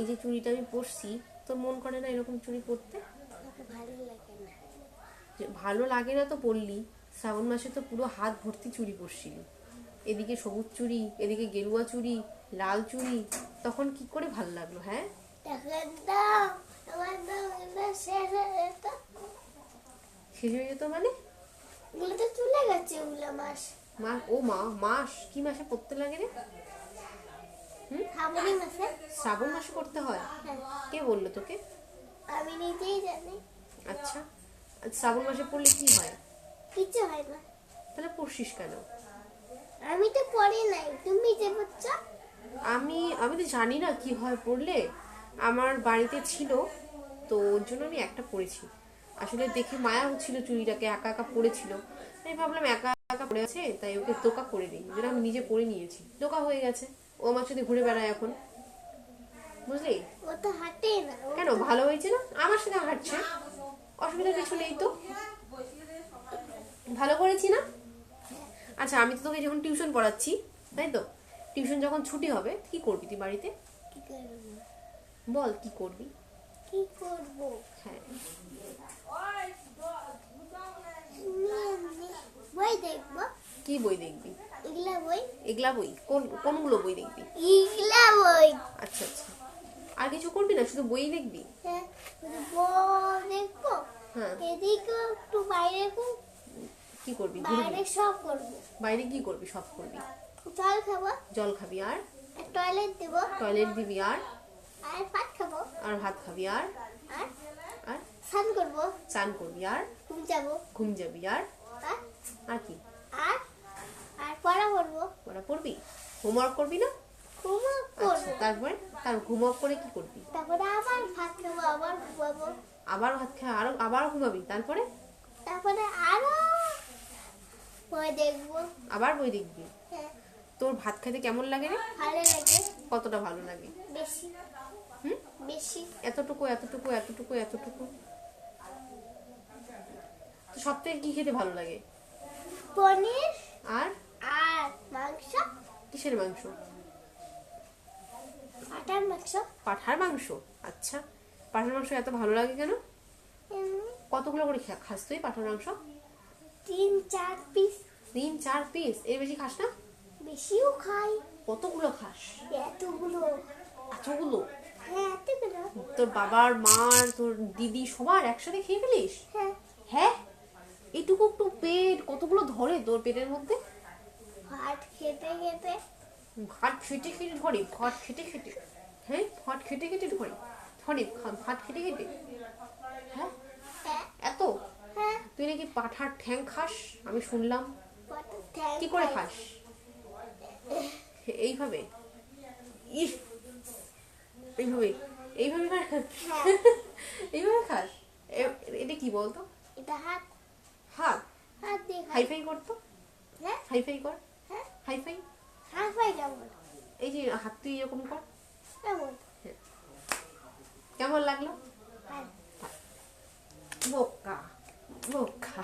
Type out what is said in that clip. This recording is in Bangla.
এই যে চুড়িটা আমি পরছি তোর মন করে না এরকম চুড়ি পরতে? ভালো লাগে না ভালো লাগে না তো পরলি। শ্রাবণ মাসে তো পুরো হাত ভর্তি চুড়ি পরছিলি। এদিকে সবুজ চুড়ি এদিকে গেরুয়া চুড়ি লাল চুড়ি তখন কি করে ভালো লাগল হ্যাঁ? শেষ হয়ে যেত মানে? চলে গেছে মাস। মা ও মা মাস কি মাসে পড়তে লাগে রে? শ্রাবণী মাসে? শ্রাবণ মাসে করতে হয়? হ্যাঁ। কে বলল তোকে? আমি নিজেই জানি। আচ্ছা। আর শ্রাবণ মাসে পড়লে কি হয়? কিছু হয় না। তাহলে পড়ছিস কেন? আমি তো পড়ি নাই। তুমি যে বলছো আমি আমি তো জানি না কি হয় পড়লে। আমার বাড়িতে ছিল তো ওর জন্য আমি একটা পড়েছি। আসলে দেখে মায়া হচ্ছিল চুড়িটাকে একা একা পড়েছিল। আমি ভাবলাম একা একা পড়ে আছে তাই ওকে দোকা করে দিই যেটা আমি নিজে পড়ে নিয়েছি। দোকা হয়ে গেছে। ও আমার সাথে ঘুরে বেড়ায় এখন। বুঝলি? ও তো হাঁটে না কেন? ভালো হয়েছে না? আমার সাথে হাঁটছে। অসুবিধা কিছু নেই তো? ভালো করেছি না? আচ্ছা আমি তো তোকে যখন টিউশন পড়াচ্ছি তাই তো? টিউশন যখন ছুটি হবে কি করবি তুই বাড়িতে? বল কি করবি? কি করব? হ্যাঁ। বই দেখব। কি বই দেখবি? এগুলা বই? এগুলা বই। কোন কোনগুলো বই দেখবি? এগুলা বই। আচ্ছা আচ্ছা। আর কিছু করবি না? শুধু বই দেখবি? হ্যাঁ বই দেখব। হ্যাঁ। এদিকে একটু বাইরে কি করবি? বাইরে সব করব। বাইরে কি করবি? সব করবি। জল খাব। জল খাবি আর? টয়লেট দেবো। টয়লেট দিবি আর? আর ভাত খাব। আর ভাত খাবি আর? আর? আর? স্নান করব। চান করবি আর? ঘুম যাব। ঘুম যাবি আর? আর কি? করব ওরা পড়বি হোমওয়ার্ক করবি না? আচ্ছা করব। তারপরে? তার হোমওয়ার্ক করে কি করবি? তারপরে আবার ভাত খাব আবার ঘুমাবো। আবার ভাত খা আরও আবার ঘুমাবি। তারপরে? তারপরে আরও বই দেখব। আবার বই দেখবি? হ্যাঁ। তোর ভাত খেতে কেমন লাগে রে? ভালো লাগে। কতটা ভালো লাগে? বেশি। হুম? বেশি। এতটুকু এতটুকু এতটুকু এতটুকু। তো সব থেকে কি খেতে ভালো লাগে পনির আর আর মাংস কিসের মাংস? আটার মাংস। পাঠার মাংস? আচ্ছা। পাঠার মাংস এত ভালো লাগে কেন? কতগুলো করে খাস তুই পাঠার মাংস? তিন চার পিস তিন চার পিস এর বেশি খাস না? বেশিও খাই। কতগুলো খাস? এতগুলো। এতগুলো? হ্যাঁ এতগুলো। তোর বাবার মার তোর দিদি সবার একসাথে খেয়ে ফেলিস? হ্যাঁ। হ্যাঁ? এইটুকু একটু পেট কতগুলো ধরে তোর পেটের মধ্যে? খেতে খেতে ভাত খেটে খেটে ধরে ভাত খেটে খেটে। হ্যাঁ ভাত খেটে খেটে ধরে ধরে ভাত খেটে খেটে। হ্যাঁ হ্যাঁ। এত? হ্যাঁ। তুই নাকি পাঠার ঠ্যাং খাস? আমি শুনলাম। কি করে খাস? এইভাবে। ইস। এইভাবে এইভাবে খা- এইভাবে খাস? এ- এটা কি বলতো? এটা হাত। হাত। হাত দিয়ে হাইফাই করতো হ্যাঁ। হাইফাই কর। হ্যাঁ হাইফাই হাই ফাই কেমন এই যে হাত তুই এরকম কর। কেমন কেমন লাগল? হাত বোকা। বোকা।